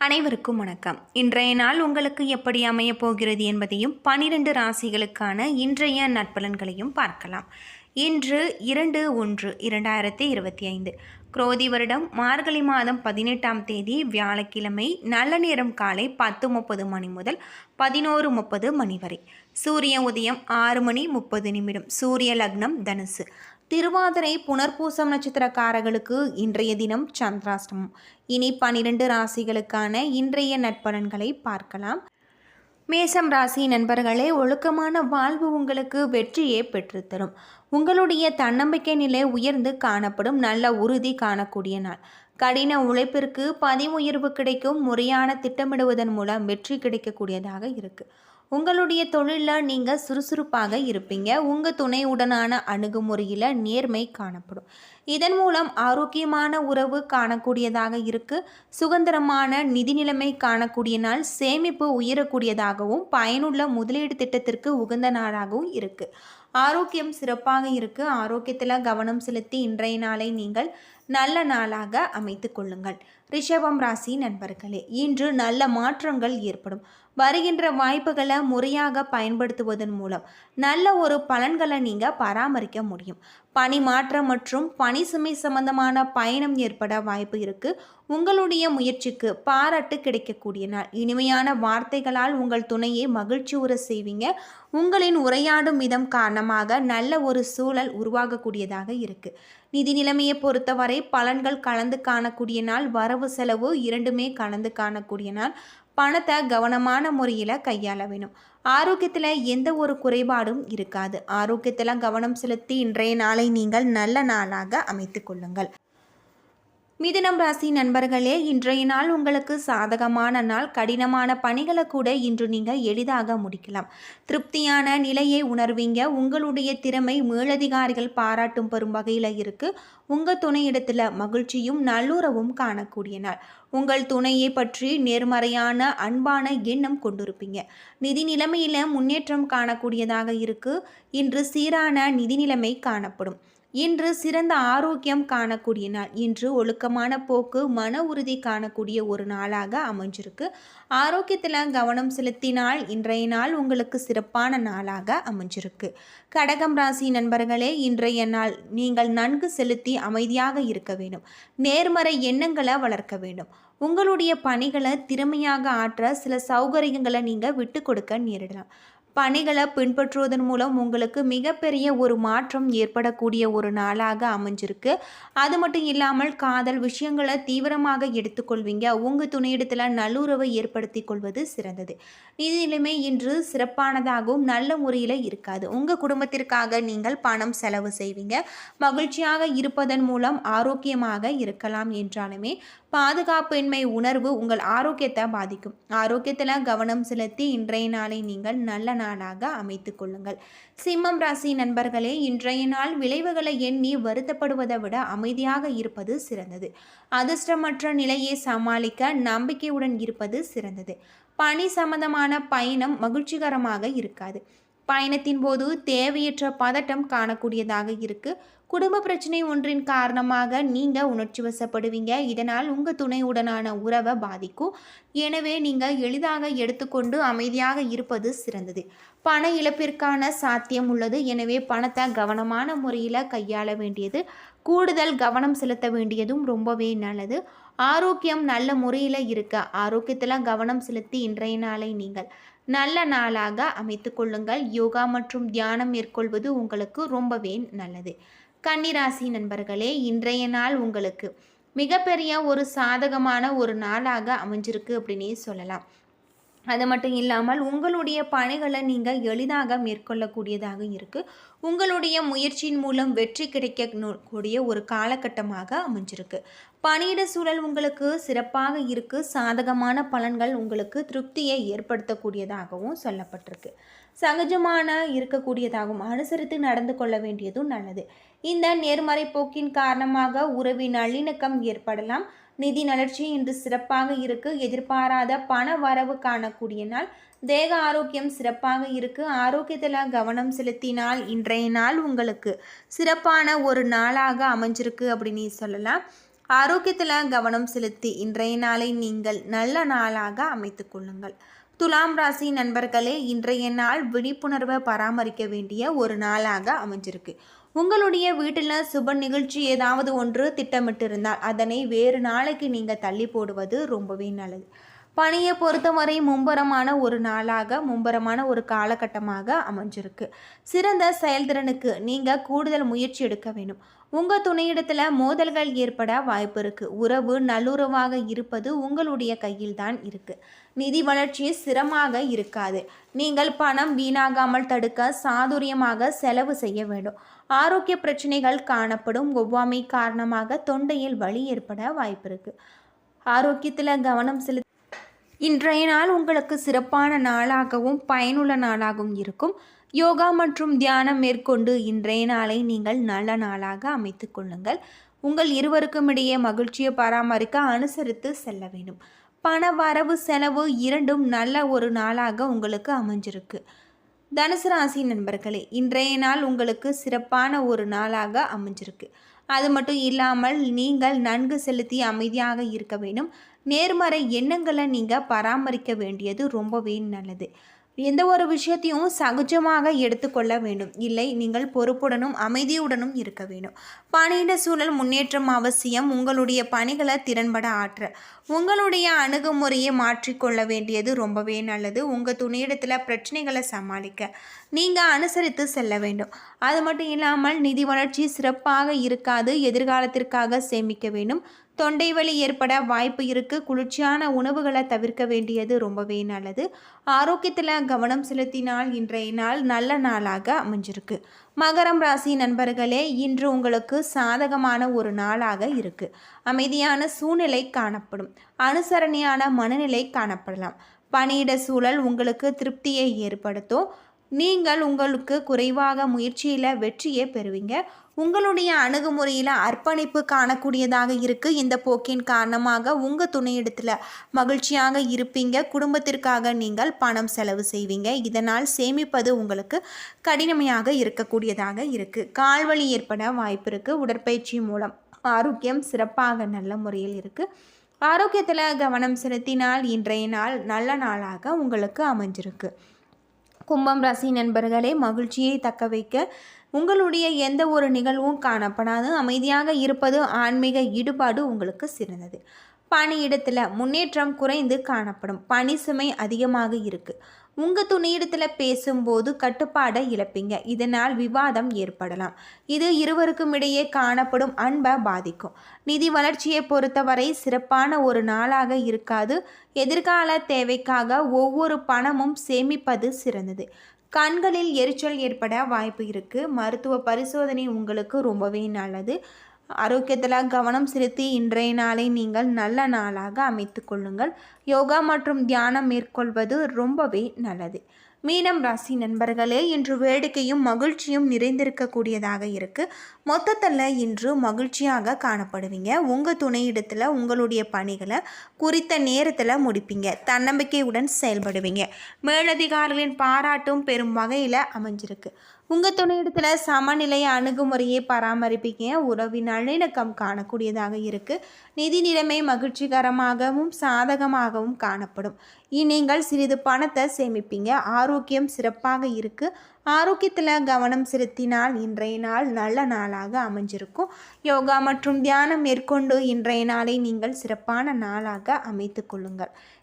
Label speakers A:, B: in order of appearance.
A: அனைவருக்கும் வணக்கம். இன்றைய நாள் உங்களுக்கு எப்படி அமையப் போகிறது என்பதையும் பனிரெண்டு ராசிகளுக்கான இன்றைய நற்பலன்களையும் பார்க்கலாம். இன்று இரண்டு ஒன்று இரண்டாயிரத்தி இருபத்தி ஐந்து. குரோதி வருடம் மார்கழி மாதம் பதினெட்டாம் தேதி வியாழக்கிழமை நல்ல நேரம் காலை பத்து முப்பது மணி முதல் பதினோரு முப்பது மணி வரை. சூரிய உதயம் ஆறு மணி முப்பது நிமிடம். சூரிய லக்னம் தனுசு. திருவாதிரை புனர்பூசம் நட்சத்திரக்காரர்களுக்கு இன்றைய தினம் சந்திராஷ்டமம். இனி பனிரெண்டு ராசிகளுக்கான இன்றைய நட்பலன்களை பார்க்கலாம். மேசம் ராசி நண்பர்களே ஒழுக்கமான வாழ்வு உங்களுக்கு வெற்றியே பெற்றுத்தரும். உங்களுடைய தன்னம்பிக்கை நிலை உயர்ந்து காணப்படும் நல்ல உறுதி காணக்கூடிய நாள். கடின உழைப்பிற்கு பதிவுயர்வு உயர்வு கிடைக்கும். முறையான திட்டமிடுவதன் மூலம் வெற்றி கிடைக்கக்கூடியதாக இருக்குது உங்களுடைய தொழிலில் நீங்கள் சுறுசுறுப்பாக இருப்பீங்க. உங்கள் துணையுடனான அணுகுமுறையில் நேர்மை காணப்படும். இதன் மூலம் ஆரோக்கியமான உறவு காணக்கூடியதாக இருக்குது சுதந்திரமான நிதி நிலைமை காணக்கூடிய நாள் சேமிப்பு உயரக்கூடியதாகவும் பயனுள்ள முதலீடு திட்டத்திற்கு உகந்த நாளாகவும் இருக்குது ஆரோக்கியம் சிறப்பாக இருக்குது ஆரோக்கியத்தில் கவனம் செலுத்தி இன்றைய நாளை நீங்கள் நல்ல நாளாக அமைத்து கொள்ளுங்கள். ரிஷபம் ராசி நண்பர்களே இன்று நல்ல மாற்றங்கள் ஏற்படும். வருகின்ற வாய்ப்புகளை முறையாக பயன்படுத்துவதன் மூலம் நல்ல ஒரு பலன்களை நீங்கள் பராமரிக்க முடியும். பணி மாற்றம் மற்றும் பணி சுமை சம்பந்தமான பயணம் ஏற்பட வாய்ப்பு இருக்கு. உங்களுடைய முயற்சிக்கு பாராட்டு கிடைக்கக்கூடிய நாள். இனிமையான வார்த்தைகளால் உங்கள் துணையை மகிழ்ச்சி உற செய்வீங்க. உங்களின் உரையாடும் விதம் காரணமாக நல்ல ஒரு சூழல் உருவாகக்கூடியதாக இருக்கு. நிதி நிலைமையை பொறுத்தவரை பலன்கள் கலந்து காணக்கூடிய நாள் வரவு செலவு இரண்டுமே கலந்து காணக்கூடிய நாள். பணத்தை கவனமான முறையில் கையாள வேணும். ஆரோக்கியத்தில் எந்த ஒரு குறைபாடும் இருக்காது. ஆரோக்கியத்தில் கவனம் செலுத்தி இன்றைய நாளை நீங்கள் நல்ல நாளாக அமைத்து கொள்ளுங்கள். மிதுனம் ராசி நண்பர்களே இன்றைய நாள் உங்களுக்கு சாதகமான நாள். கடினமான பணிகளை கூட இன்று நீங்கள் எளிதாக முடிக்கலாம். திருப்தியான நிலையை உணர்வீங்க. உங்களுடைய திறமை மேலதிகாரிகள் பாராட்டும் பெறும் வகையில் இருக்குது உங்கள் துணையிடத்தில் மகிழ்ச்சியும் நல்லுறவும் காணக்கூடிய நாள். உங்கள் துணையை பற்றி நேர்மறையான அன்பான எண்ணம் கொண்டிருப்பீங்க. நிதி நிலைமையில் முன்னேற்றம் காணக்கூடியதாக இருக்குது இன்று சீரான நிதி நிலைமை காணப்படும். இன்று சிறந்த ஆரோக்கியம் காணக்கூடிய நாள் இன்று ஒழுக்கமான போக்கு மன உறுதி காணக்கூடிய ஒரு நாளாக அமைஞ்சிருக்கு. ஆரோக்கியத்தில் கவனம் செலுத்தினால் இன்றைய நாள் உங்களுக்கு சிறப்பான நாளாக அமைஞ்சிருக்கு. கடகம் ராசி நண்பர்களே இன்றைய நாள் நீங்கள் நன்கு செலுத்தி அமைதியாக இருக்க வேண்டும். நேர்மறை எண்ணங்களை வளர்க்க வேண்டும். உங்களுடைய பணிகளை திறமையாக ஆற்ற சில சௌகரியங்களை நீங்கள் விட்டு கொடுக்க நேரிடலாம். பணிகளை பின்பற்றுவதன் மூலம் உங்களுக்கு மிகப்பெரிய ஒரு மாற்றம் ஏற்படக்கூடிய ஒரு நாளாக அமைஞ்சிருக்கு. அது மட்டும் இல்லாமல் காதல் விஷயங்களை தீவிரமாக எடுத்துக்கொள்வீங்க. உங்கள் துணையிடத்தில் நல்லுறவை ஏற்படுத்தி கொள்வது சிறந்தது. நிதி நிலைமை இன்று சிறப்பானதாகவும் நல்ல முறையில் இருக்காது. உங்கள் குடும்பத்திற்காக நீங்கள் பணம் செலவு செய்வீங்க. மகிழ்ச்சியாக இருப்பதன் மூலம் ஆரோக்கியமாக இருக்கலாம் என்றாலுமே பாதுகாப்பின்மை உணர்வு உங்கள் ஆரோக்கியத்தை பாதிக்கும். ஆரோக்கியத்தில் கவனம் செலுத்தி இன்றைய நாளை நீங்கள் நல்ல நாளாக அமைத்து கொள்ளுங்கள். சிம்மம் ராசி நண்பர்களே இன்றைய நாள் விளைவுகளை எண்ணி வருத்தப்படுவதை விட அமைதியாக இருப்பது சிறந்தது. அதிர்ஷ்டமற்ற நிலையை சமாளிக்க நம்பிக்கையுடன் இருப்பது சிறந்தது. பணி சம்பந்தமான பயணம் மகிழ்ச்சிகரமாக இருக்காது. பயணத்தின் போது தேவையற்ற பதட்டம் காணக்கூடியதாக இருக்கு. குடும்ப பிரச்சனை ஒன்றின் காரணமாக நீங்கள் உணர்ச்சி வசப்படுவீங்க. இதனால் உங்கள் துணையுடனான உறவை பாதிக்கும். எனவே நீங்கள் எளிதாக எடுத்துக்கொண்டு அமைதியாக இருப்பது சிறந்தது. பண இழப்பிற்கான சாத்தியம் உள்ளது. எனவே பணத்தை கவனமான முறையில் கையாள வேண்டியது. கூடுதல் கவனம் செலுத்த வேண்டியதும் ரொம்பவே நல்லது. ஆரோக்கியம் நல்ல முறையில் இருக்க ஆரோக்கியத்தில் கவனம் செலுத்தி இன்றைய நாளை நீங்கள் நல்ல நாளாக அமைத்து கொள்ளுங்கள். யோகா மற்றும் தியானம் மேற்கொள்வது உங்களுக்கு ரொம்பவே நல்லது. கன்னிராசி நண்பர்களே இன்றைய நாள் உங்களுக்கு மிகப்பெரிய ஒரு சாதகமான ஒரு நாளாக அமைஞ்சிருக்கு அப்படின்னே சொல்லலாம். அது மட்டும் இல்லாமல் உங்களுடைய பணிகளை நீங்கள் எளிதாக மேற்கொள்ளக்கூடியதாக இருக்குது உங்களுடைய முயற்சியின் மூலம் வெற்றி கிடைக்கக்கூடிய ஒரு காலகட்டமாக அமைஞ்சிருக்கு. பணியிட சூழல் உங்களுக்கு சிறப்பாக இருக்கு. சாதகமான பலன்கள் உங்களுக்கு திருப்தியை ஏற்படுத்தக்கூடியதாகவும் சொல்லப்பட்டிருக்கு. சகஜமான இருக்கக்கூடியதாகவும் அனுசரித்து நடந்து கொள்ள வேண்டியதும் நல்லது. இந்த நேர்மறை போக்கின் காரணமாக உறவின் நல்லிணக்கம் ஏற்படலாம். நிதி நலர்ச்சி இன்று சிறப்பாக இருக்கு. எதிர்பாராத பண வரவு காணக்கூடிய நாள். தேக ஆரோக்கியம் சிறப்பாக இருக்கு. ஆரோக்கியத்தில் கவனம் செலுத்தினால் இன்றைய நாள் உங்களுக்கு சிறப்பான ஒரு நாளாக அமைஞ்சிருக்கு அப்படின்னு சொல்லலாம். ஆரோக்கியத்தில் கவனம் செலுத்தி இன்றைய நாளை நீங்கள் நல்ல நாளாக அமைத்து கொள்ளுங்கள். துலாம் ராசி நண்பர்களே இன்றைய நாள் விழிப்புணர்வை பராமரிக்க வேண்டிய ஒரு நாளாக அமைஞ்சிருக்கு. உங்களுடைய வீட்டில் சுப நிகழ்ச்சி ஏதாவது ஒன்று திட்டமிட்டிருந்தால் அதனை வேறு நாளைக்கு நீங்கள் தள்ளி போடுவது ரொம்பவே நல்லது. பணியை பொறுத்தவரை மும்பரமான ஒரு நாளாக மும்பரமான ஒரு காலகட்டமாக அமைஞ்சிருக்கு. சிறந்த செயல்திறனுக்கு நீங்கள் கூடுதல் முயற்சி எடுக்க வேண்டும். உங்கள் துணையிடத்தில் மோதல்கள் ஏற்பட வாய்ப்பு இருக்குது உறவு நல்லுறவாக இருப்பது உங்களுடைய கையில் தான் இருக்குது நிதி வளர்ச்சி சிரமமாக இருக்காது. நீங்கள் பணம் வீணாகாமல் தடுக்க சாதுரியமாக செலவு செய்ய வேண்டும். ஆரோக்கிய பிரச்சனைகள் காணப்படும். ஒவ்வாமை காரணமாக தொண்டையில் வலி ஏற்பட வாய்ப்பு இருக்குது ஆரோக்கியத்தில் கவனம் செலுத்த இன்றைய நாள் உங்களுக்கு சிறப்பான நாளாகவும் பயனுள்ள நாளாகவும் இருக்கும். யோகா மற்றும் தியானம் மேற்கொண்டு இன்றைய நாளை நீங்கள் நல்ல நாளாக அமைத்து கொள்ளுங்கள். உங்கள் இருவருக்கும் இடையே மகிழ்ச்சியை பராமரிக்க அனுசரித்து செல்ல வேண்டும். பண வரவு செலவு இரண்டும் நல்ல ஒரு நாளாக உங்களுக்கு அமைஞ்சிருக்கு. தனுசு ராசி நண்பர்களே இன்றைய நாள் உங்களுக்கு சிறப்பான ஒரு நாளாக அமைஞ்சிருக்கு. அது மட்டும் இல்லாமல் நீங்கள் நன்கு செலுத்தி அமைதியாக இருக்க வேண்டும். நேர்மறை எண்ணங்களை நீங்கள் பராமரிக்க வேண்டியது ரொம்பவே நல்லது. எந்த ஒரு விஷயத்தையும் சகஜமாக எடுத்துக்கொள்ள வேண்டும். இல்லை நீங்கள் பொறுப்புடனும் அமைதியுடனும் இருக்க வேண்டும். பணியிட சூழல் முன்னேற்றம் அவசியம். உங்களுடைய பணிகளை திறன்பட ஆற்ற. உங்களுடைய அணுகுமுறையை மாற்றிக்கொள்ள வேண்டியது ரொம்பவே நல்லது. உங்கள் துணையிடத்தில் பிரச்சனைகளை சமாளிக்க. நீங்கள் அனுசரித்து செல்ல வேண்டும். அது மட்டும் இல்லாமல் நிதி வளர்ச்சி சிறப்பாக இருக்காது. எதிர்காலத்திற்காக சேமிக்க வேண்டும். தொண்டை வலி ஏற்பட வாய்ப்பு இருக்குது குளிர்ச்சியான உணவுகளை தவிர்க்க வேண்டியது ரொம்பவே நல்லது. ஆரோக்கியத்தில் கவனம் செலுத்தினால் இன்றைய நாள் நல்ல நாளாக அமைஞ்சிருக்கு. மகரம் ராசி நண்பர்களே இன்று உங்களுக்கு சாதகமான ஒரு நாளாக இருக்குது அமைதியான சூழ்நிலை காணப்படும். அனுசரணையான மனநிலை காணப்படலாம். பணியிட சூழல் உங்களுக்கு திருப்தியை ஏற்படுத்தும். நீங்கள் உங்களுக்கு குறைவாக முயற்சியில் வெற்றியை பெறுவீங்க. உங்களுடைய அணுகுமுறையில் அர்ப்பணிப்பு காணக்கூடியதாக இருக்குது இந்த போக்கின் காரணமாக உங்கள் துணையிடத்தில் மகிழ்ச்சியாக இருப்பீங்க. குடும்பத்திற்காக நீங்கள் பணம் செலவு செய்வீங்க. இதனால் சேமிப்பது உங்களுக்கு கடினமையாக இருக்கக்கூடியதாக இருக்குது கால்வழி ஏற்பட வாய்ப்பு இருக்குது உடற்பயிற்சி மூலம் ஆரோக்கியம் சிறப்பாக நல்ல முறையில் இருக்குது ஆரோக்கியத்தில் கவனம் செலுத்தினால் இன்றைய நாள் நல்ல நாளாக உங்களுக்கு அமைஞ்சிருக்கு. கும்பம் ராசி நண்பர்களே மகிழ்ச்சியை தக்க வைக்க உங்களுடைய எந்த ஒரு நிகழ்வும் காணப்படாது. அமைதியாக இருப்பது ஆன்மீக ஈடுபாடு உங்களுக்கு சிறந்தது. பணியிடத்தில் முன்னேற்றம் குறைந்து காணப்படும். பணி சுமை அதிகமாக இருக்குது உங்கள் துணையிடத்தில் பேசும்போது கட்டுப்பாடை இழப்பீங்க. இதனால் விவாதம் ஏற்படலாம். இது இருவருக்கும் இடையே காணப்படும் அன்பை பாதிக்கும். நிதி வளர்ச்சியை பொறுத்தவரை சிறப்பான ஒரு நாளாக இருக்காது. எதிர்கால தேவைக்காக ஒவ்வொரு பணமும் சேமிப்பது சிறந்தது. கண்களில் எரிச்சல் ஏற்பட வாய்ப்பு இருக்குது மருத்துவ பரிசோதனை உங்களுக்கு ரொம்பவே நல்லது. ஆரோக்கியத்தில் கவனம் செலுத்தி இன்றைய நாளை நீங்கள் நல்ல நாளாக அமைத்து கொள்ளுங்கள். யோகா மற்றும் தியானம் மேற்கொள்வது ரொம்பவே நல்லது. மீனம் ராசி நண்பர்களே இன்று வேடிக்கையும் மகிழ்ச்சியும் நிறைந்திருக்கக்கூடியதாக இருக்குது மொத்தத்தில் இன்று மகிழ்ச்சியாக காணப்படுவீங்க. உங்கள் துணையிடத்தில் உங்களுடைய பணிகளை குறித்த நேரத்தில் முடிப்பீங்க. தன்னம்பிக்கையுடன் செயல்படுவீங்க. மேலதிகாரிகளின் பாராட்டும் பெரும் வகையில் அமைஞ்சிருக்கு. உங்கள் துணையிடத்தில் சமநிலை அணுகுமுறையை பராமரிப்பீங்க உறவின் நல்லிணக்கம் காணக்கூடியதாக இருக்குது நிதி நிலைமை மகிழ்ச்சிகரமாகவும் சாதகமாகவும் காணப்படும். நீங்கள் சிறிது பணத்தை சேமிப்பீங்க. ஆரோக்கியம் சிறப்பாக இருக்குது ஆரோக்கியத்தில் கவனம் செலுத்தினால் இன்றைய நாள் நல்ல நாளாக அமைஞ்சிருக்கும். யோகா மற்றும் தியானம் மேற்கொண்டு இன்றைய நாளை நீங்கள் சிறப்பான நாளாக அமைத்து கொள்ளுங்கள்.